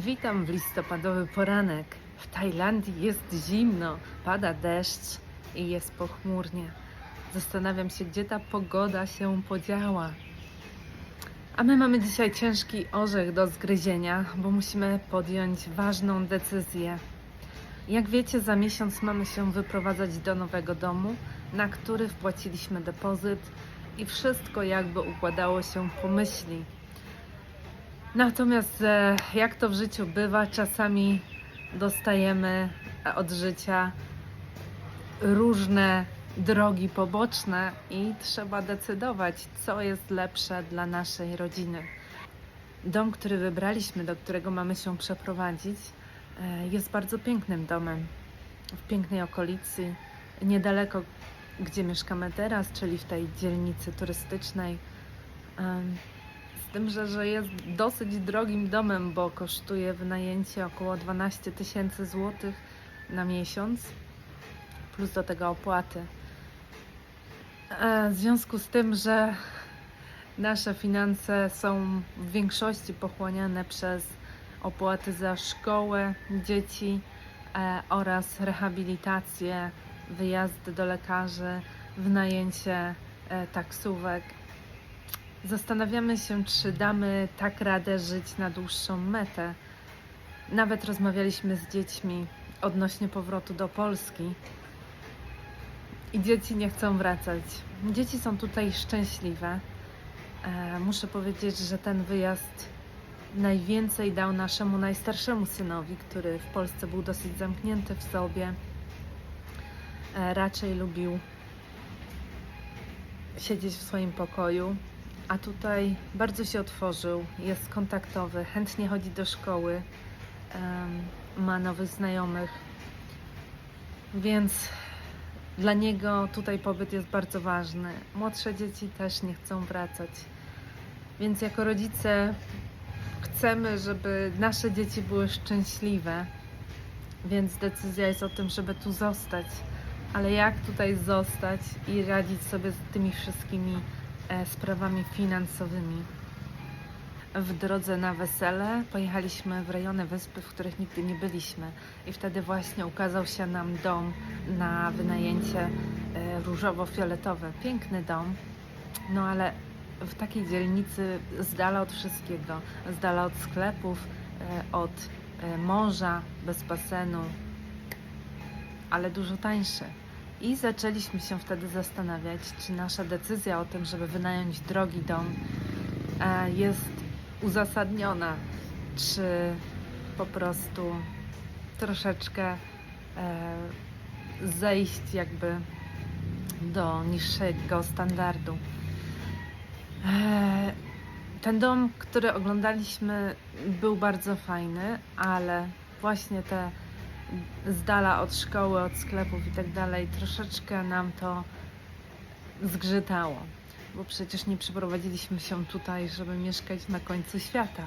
Witam w listopadowy poranek. W Tajlandii jest zimno, pada deszcz i jest pochmurnie. Zastanawiam się, gdzie ta pogoda się podziała. A my mamy dzisiaj ciężki orzech do zgryzienia, bo musimy podjąć ważną decyzję. Jak wiecie, za miesiąc mamy się wyprowadzać do nowego domu, na który wpłaciliśmy depozyt i wszystko jakby układało się po myśli. Natomiast e, jak to w życiu bywa, czasami dostajemy e, od życia różne drogi poboczne i trzeba decydować, co jest lepsze dla naszej rodziny. Dom, który wybraliśmy, do którego mamy się przeprowadzić, e, jest bardzo pięknym domem. W pięknej okolicy, niedaleko gdzie mieszkamy teraz, czyli w tej dzielnicy turystycznej. Z tym, że, że jest dosyć drogim domem, bo kosztuje wynajęcie około 12 tysięcy złotych na miesiąc, plus do tego opłaty. E, W związku z tym, że nasze finanse są w większości pochłaniane przez opłaty za szkołę dzieci e, oraz rehabilitację, wyjazdy do lekarzy, wynajęcie e, taksówek. Zastanawiamy się, czy damy tak radę żyć na dłuższą metę. Nawet rozmawialiśmy z dziećmi odnośnie powrotu do Polski. I dzieci nie chcą wracać. Dzieci są tutaj szczęśliwe. E, muszę powiedzieć, że ten wyjazd najwięcej dał naszemu najstarszemu synowi, który w Polsce był dosyć zamknięty w sobie. E, raczej lubił siedzieć w swoim pokoju, a tutaj bardzo się otworzył, jest kontaktowy, chętnie chodzi do szkoły, ma nowych znajomych, więc dla niego tutaj pobyt jest bardzo ważny. Młodsze dzieci też nie chcą wracać, więc jako rodzice chcemy, żeby nasze dzieci były szczęśliwe, więc decyzja jest o tym, żeby tu zostać. Ale jak tutaj zostać i radzić sobie z tymi wszystkimi sprawami finansowymi? W drodze na wesele pojechaliśmy w rejony wyspy, w których nigdy nie byliśmy, i wtedy właśnie ukazał się nam dom na wynajęcie e, różowo-fioletowy. Piękny dom, no ale w takiej dzielnicy z dala od wszystkiego, z dala od sklepów, e, od e, morza, bez basenu, ale dużo tańszy. I zaczęliśmy się wtedy zastanawiać, czy nasza decyzja o tym, żeby wynająć drogi dom, e, jest uzasadniona, czy po prostu troszeczkę e, zejść jakby do niższego standardu. E, Ten dom, który oglądaliśmy, był bardzo fajny, ale właśnie te z dala od szkoły, od sklepów i tak dalej, troszeczkę nam to zgrzytało, bo przecież nie przeprowadziliśmy się tutaj, żeby mieszkać na końcu świata.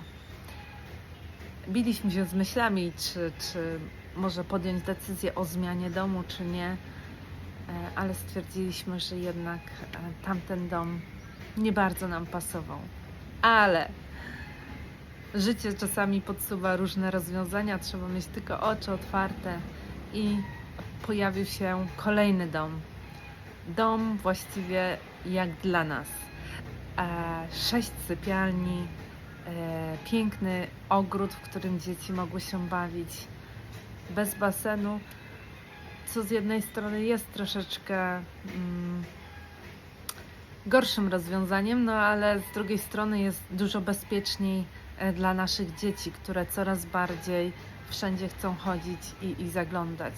Biliśmy się z myślami, czy, czy może podjąć decyzję o zmianie domu, czy nie, e, ale stwierdziliśmy, że jednak e, tamten dom nie bardzo nam pasował. Ale życie czasami podsuwa różne rozwiązania, trzeba mieć tylko oczy otwarte i pojawił się kolejny dom. Dom właściwie jak dla nas. E, sześć sypialni, e, piękny ogród, w którym dzieci mogły się bawić, bez basenu, co z jednej strony jest troszeczkę mm, gorszym rozwiązaniem, no ale z drugiej strony jest dużo bezpieczniej dla naszych dzieci, które coraz bardziej wszędzie chcą chodzić i, i zaglądać.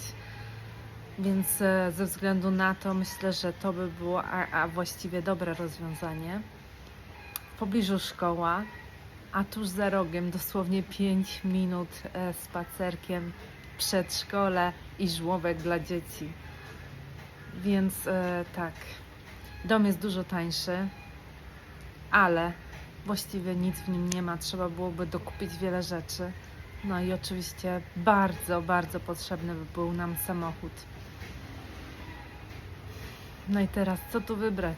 Więc e, ze względu na to myślę, że to by było a, a właściwie dobre rozwiązanie. W pobliżu szkoła, a tuż za rogiem dosłownie 5 minut e, spacerkiem przedszkole i żłobek dla dzieci. Więc e, tak, dom jest dużo tańszy, ale właściwie nic w nim nie ma. Trzeba byłoby dokupić wiele rzeczy. No i oczywiście bardzo, bardzo potrzebny by był nam samochód. No i teraz co tu wybrać?